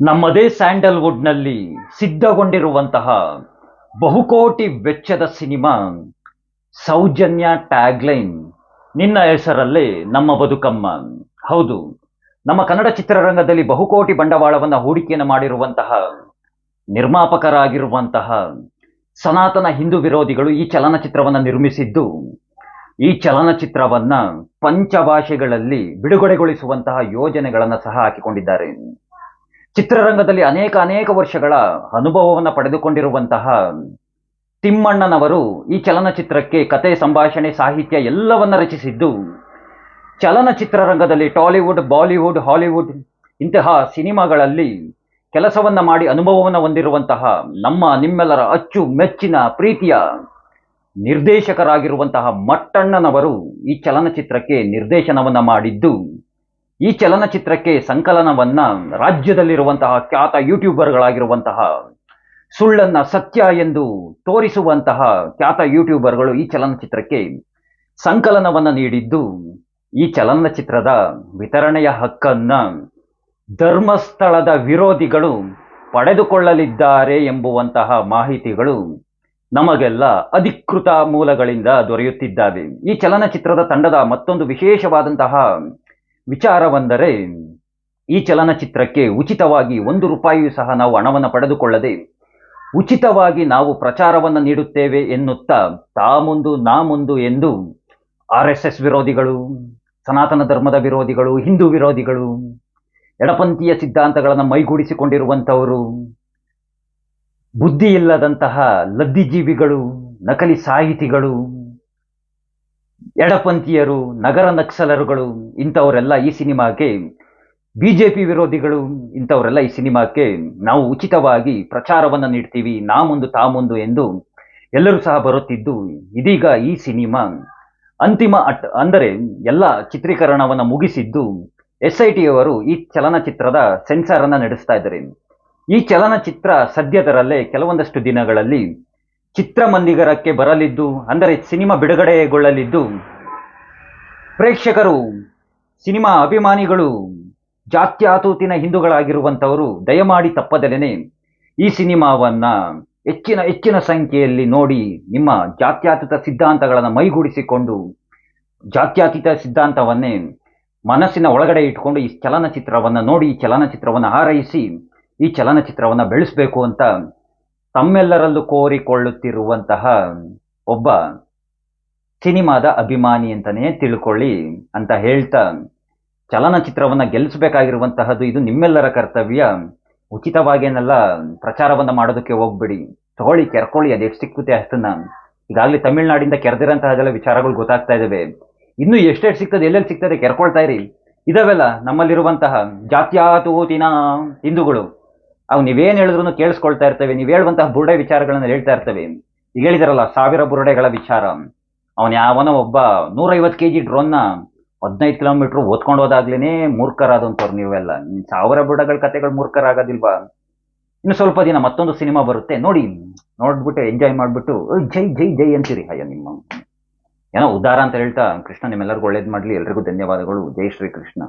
ನಮ್ಮದೇ ಸ್ಯಾಂಡಲ್ವುಡ್ನಲ್ಲಿ ಸಿದ್ಧಗೊಂಡಿರುವಂತಹ ಬಹುಕೋಟಿ ವೆಚ್ಚದ ಸಿನಿಮಾ ಸೌಜನ್ಯ ಟ್ಯಾಗ್ಲೈನ್. ನಿನ್ನ ಹೆಸರಲ್ಲೇ ನಮ್ಮ ಬದುಕಮ್ಮ. ಹೌದು, ನಮ್ಮ ಕನ್ನಡ ಚಿತ್ರರಂಗದಲ್ಲಿ ಬಹುಕೋಟಿ ಬಂಡವಾಳವನ್ನು ಹೂಡಿಕೆಯನ್ನು ಮಾಡಿರುವಂತಹ, ನಿರ್ಮಾಪಕರಾಗಿರುವಂತಹ ಸನಾತನ ಹಿಂದೂ ವಿರೋಧಿಗಳು ಈ ಚಲನಚಿತ್ರವನ್ನು ನಿರ್ಮಿಸಿದ್ದು, ಈ ಚಲನಚಿತ್ರವನ್ನ ಪಂಚಭಾಷೆಗಳಲ್ಲಿ ಬಿಡುಗಡೆಗೊಳಿಸುವಂತಹ ಯೋಜನೆಗಳನ್ನು ಸಹ ಹಾಕಿಕೊಂಡಿದ್ದಾರೆ. ಚಿತ್ರರಂಗದಲ್ಲಿ ಅನೇಕ ಅನೇಕ ವರ್ಷಗಳ ಅನುಭವವನ್ನು ಪಡೆದುಕೊಂಡಿರುವಂತಹ ತಿಮ್ಮಣ್ಣನವರು ಈ ಚಲನಚಿತ್ರಕ್ಕೆ ಕತೆ, ಸಂಭಾಷಣೆ, ಸಾಹಿತ್ಯ ಎಲ್ಲವನ್ನ ರಚಿಸಿದ್ದು, ಚಲನಚಿತ್ರರಂಗದಲ್ಲಿ ಟಾಲಿವುಡ್, ಬಾಲಿವುಡ್, ಹಾಲಿವುಡ್ ಇಂತಹ ಸಿನಿಮಾಗಳಲ್ಲಿ ಕೆಲಸವನ್ನ ಮಾಡಿ ಅನುಭವವನ್ನು ಹೊಂದಿರುವಂತಹ ನಮ್ಮ ನಿಮ್ಮೆಲ್ಲರ ಅಚ್ಚು, ಮೆಚ್ಚಿನ, ಪ್ರೀತಿಯ ನಿರ್ದೇಶಕರಾಗಿರುವಂತಹ ಮಟ್ಟಣ್ಣನವರು ಈ ಚಲನಚಿತ್ರಕ್ಕೆ ನಿರ್ದೇಶನವನ್ನು ಮಾಡಿದ್ದು. ಈ ಚಲನಚಿತ್ರಕ್ಕೆ ಸಂಕಲನವನ್ನ ರಾಜ್ಯದಲ್ಲಿರುವಂತಹ ಖ್ಯಾತ ಯೂಟ್ಯೂಬರ್ಗಳಾಗಿರುವಂತಹ ಸುಳ್ಳನ್ನ ಸತ್ಯ ಎಂದು ತೋರಿಸುವಂತಹ ಖ್ಯಾತ ಯೂಟ್ಯೂಬರ್ಗಳು ಈ ಚಲನಚಿತ್ರಕ್ಕೆ ಸಂಕಲನವನ್ನ ನೀಡಿದ್ದು, ಈ ಚಲನಚಿತ್ರದ ವಿತರಣೆಯ ಹಕ್ಕನ್ನ ಧರ್ಮಸ್ಥಳದ ವಿರೋಧಿಗಳು ಪಡೆದುಕೊಳ್ಳಲಿದ್ದಾರೆ ಎಂಬುವಂತಹ ಮಾಹಿತಿಗಳು ನಮಗೆಲ್ಲ ಅಧಿಕೃತ ಮೂಲಗಳಿಂದ ದೊರೆಯುತ್ತಿದ್ದಾವೆ. ಈ ಚಲನಚಿತ್ರದ ತಂಡದ ಮತ್ತೊಂದು ವಿಶೇಷವಾದಂತಹ ವಿಚಾರವೆಂದರೆ, ಈ ಚಲನಚಿತ್ರಕ್ಕೆ ಉಚಿತವಾಗಿ ಒಂದು ರೂಪಾಯಿಯೂ ಸಹ ನಾವು ಹಣವನ್ನು ಪಡೆದುಕೊಳ್ಳದೆ, ಉಚಿತವಾಗಿ ನಾವು ಪ್ರಚಾರವನ್ನು ನೀಡುತ್ತೇವೆ ಎನ್ನುತ್ತಾ ತಾ ಮುಂದು ನಾ ಮುಂದು ಎಂದು ಆರ್ ಎಸ್ ಎಸ್ ವಿರೋಧಿಗಳು, ಸನಾತನ ಧರ್ಮದ ವಿರೋಧಿಗಳು, ಹಿಂದೂ ವಿರೋಧಿಗಳು, ಎಡಪಂಥೀಯ ಸಿದ್ಧಾಂತಗಳನ್ನು ಮೈಗೂಡಿಸಿಕೊಂಡಿರುವಂಥವರು ಬುದ್ಧಿ ಇಲ್ಲದಂತಹ ಲದ್ದಿಜೀವಿಗಳು, ನಕಲಿ ಸಾಹಿತಿಗಳು ಎಡಪಂಥೀಯರು, ನಗರ ನಕ್ಸಲರುಗಳು ಇಂಥವರೆಲ್ಲ ಈ ಸಿನಿಮಾಗೆ ಪಿ ವಿರೋಧಿಗಳು ಇಂಥವರೆಲ್ಲ ಈ ಸಿನಿಮಾಕ್ಕೆ ನಾವು ಉಚಿತವಾಗಿ ಪ್ರಚಾರವನ್ನು ನೀಡ್ತೀವಿ ನಾ ಮುಂದು ತಾ ಮುಂದು ಎಂದು ಎಲ್ಲರೂ ಸಹ ಬರುತ್ತಿದ್ದು, ಇದೀಗ ಈ ಸಿನಿಮಾ ಅಂತಿಮ ಅಟ್, ಅಂದರೆ ಎಲ್ಲ ಚಿತ್ರೀಕರಣವನ್ನು ಮುಗಿಸಿದ್ದು ಎಸ್ ಐ ಟಿಯವರು ಈ ಚಲನಚಿತ್ರದ ಸೆನ್ಸಾರನ್ನು ನಡೆಸ್ತಾ ಇದ್ದಾರೆ. ಈ ಚಲನಚಿತ್ರ ಸದ್ಯದರಲ್ಲೇ ಕೆಲವೊಂದಷ್ಟು ದಿನಗಳಲ್ಲಿ ಚಿತ್ರಮಂದಿರಕ್ಕೆ ಬರಲಿದ್ದು, ಅಂದರೆ ಸಿನಿಮಾ ಬಿಡುಗಡೆಗೊಳ್ಳಲಿದ್ದು, ಪ್ರೇಕ್ಷಕರು, ಸಿನಿಮಾ ಅಭಿಮಾನಿಗಳು, ಜಾತ್ಯಾತೂತಿನ ಹಿಂದೂಗಳಾಗಿರುವಂಥವರು ದಯಮಾಡಿ ತಪ್ಪದಲೇನೆ ಈ ಸಿನಿಮಾವನ್ನ ಹೆಚ್ಚಿನ ಹೆಚ್ಚಿನ ಸಂಖ್ಯೆಯಲ್ಲಿ ನೋಡಿ ನಿಮ್ಮ ಜಾತ್ಯಾತೀತ ಸಿದ್ಧಾಂತಗಳನ್ನು ಮೈಗೂಡಿಸಿಕೊಂಡು, ಜಾತ್ಯಾತೀತ ಸಿದ್ಧಾಂತವನ್ನೇ ಮನಸ್ಸಿನ ಒಳಗಡೆ ಇಟ್ಕೊಂಡು ಈ ಚಲನಚಿತ್ರವನ್ನು ನೋಡಿ, ಈ ಚಲನಚಿತ್ರವನ್ನು ಹಾರೈಸಿ, ಈ ಚಲನಚಿತ್ರವನ್ನು ಬೆಳೆಸಬೇಕು ಅಂತ ತಮ್ಮೆಲ್ಲರಲ್ಲೂ ಕೋರಿಕೊಳ್ಳುತ್ತಿರುವಂತಹ ಒಬ್ಬ ಸಿನಿಮಾದ ಅಭಿಮಾನಿ ಅಂತಲೇ ತಿಳ್ಕೊಳ್ಳಿ ಅಂತ ಹೇಳ್ತಾ ಚಲನಚಿತ್ರವನ್ನು ಗೆಲ್ಲಿಸಬೇಕಾಗಿರುವಂತಹದ್ದು ಇದು ನಿಮ್ಮೆಲ್ಲರ ಕರ್ತವ್ಯ. ಉಚಿತವಾಗೇನೆಲ್ಲ ಪ್ರಚಾರವನ್ನು ಮಾಡೋದಕ್ಕೆ ಹೋಗ್ಬೇಡಿ. ತಗೊಳ್ಳಿ, ಕೆರ್ಕೊಳ್ಳಿ ಅದೆಷ್ಟು ಸಿಕ್ಕುತ್ತೆ ಅಷ್ಟನ್ನ. ಈಗಾಗಲೇ ತಮಿಳ್ನಾಡಿಂದ ಕೆರೆದಿರೋಂತಹದೆಲ್ಲ ವಿಚಾರಗಳು ಗೊತ್ತಾಗ್ತಾ ಇದ್ದಾವೆ ಇನ್ನು ಎಷ್ಟೆಷ್ಟು ಸಿಗ್ತದೆ ಎಲ್ಲೆಲ್ಲಿ ಸಿಗ್ತದೆ ಕೆರ್ಕೊಳ್ತಾ ಇರಿ. ಇದಾವೆಲ್ಲ ನಮ್ಮಲ್ಲಿರುವಂತಹ ಜಾತ್ಯಾತೂತಿನ ಹಿಂದೂಗಳು. ಅವು ನೀವೇನು ಹೇಳಿದ್ರು ಕೇಳಿಸ್ಕೊಳ್ತಾ ಇರ್ತೇವೆ, ನೀವು ಹೇಳುವಂತಹ ಬುರುಡೆ ವಿಚಾರಗಳನ್ನು ಹೇಳ್ತಾ ಇರ್ತೇವೆ. ಈಗ ಹೇಳಿದಾರಲ್ಲ, ಸಾವಿರ ಬುರುಡೆಗಳ ವಿಚಾರ. ಅವನು ಯಾವನೋ ಒಬ್ಬ ನೂರೈವತ್ತು ಕೆ ಜಿ ಡ್ರೋನ್ನ ಹದಿನೈದು ಕಿಲೋಮೀಟ್ರ್ ಓದ್ಕೊಂಡು ಹೋದಾಗ್ಲೇ ಮೂರ್ಖರಾದಂಥವ್ರು ನೀವೆಲ್ಲ. ಸಾವಿರ ಬುರುಡೆಗಳ ಕತೆಗಳು ಮೂರ್ಖರಾಗೋದಿಲ್ವಾ? ಇನ್ನು ಸ್ವಲ್ಪ ದಿನ ಮತ್ತೊಂದು ಸಿನಿಮಾ ಬರುತ್ತೆ. ನೋಡಿ, ನೋಡ್ಬಿಟ್ಟು ಎಂಜಾಯ್ ಮಾಡಿಬಿಟ್ಟು ಜೈ ಜೈ ಜೈ ಅಂತೀರಿ. ಅಯ್ಯ, ನಿಮ್ಮ. ಏನೋ ಉದ್ದಾರ ಅಂತ ಹೇಳ್ತಾ ಕೃಷ್ಣ ನಿಮ್ಮೆಲ್ಲರಿಗೂ ಒಳ್ಳೇದು ಮಾಡಲಿ. ಎಲ್ರಿಗೂ ಧನ್ಯವಾದಗಳು. ಜೈ ಶ್ರೀ ಕೃಷ್ಣ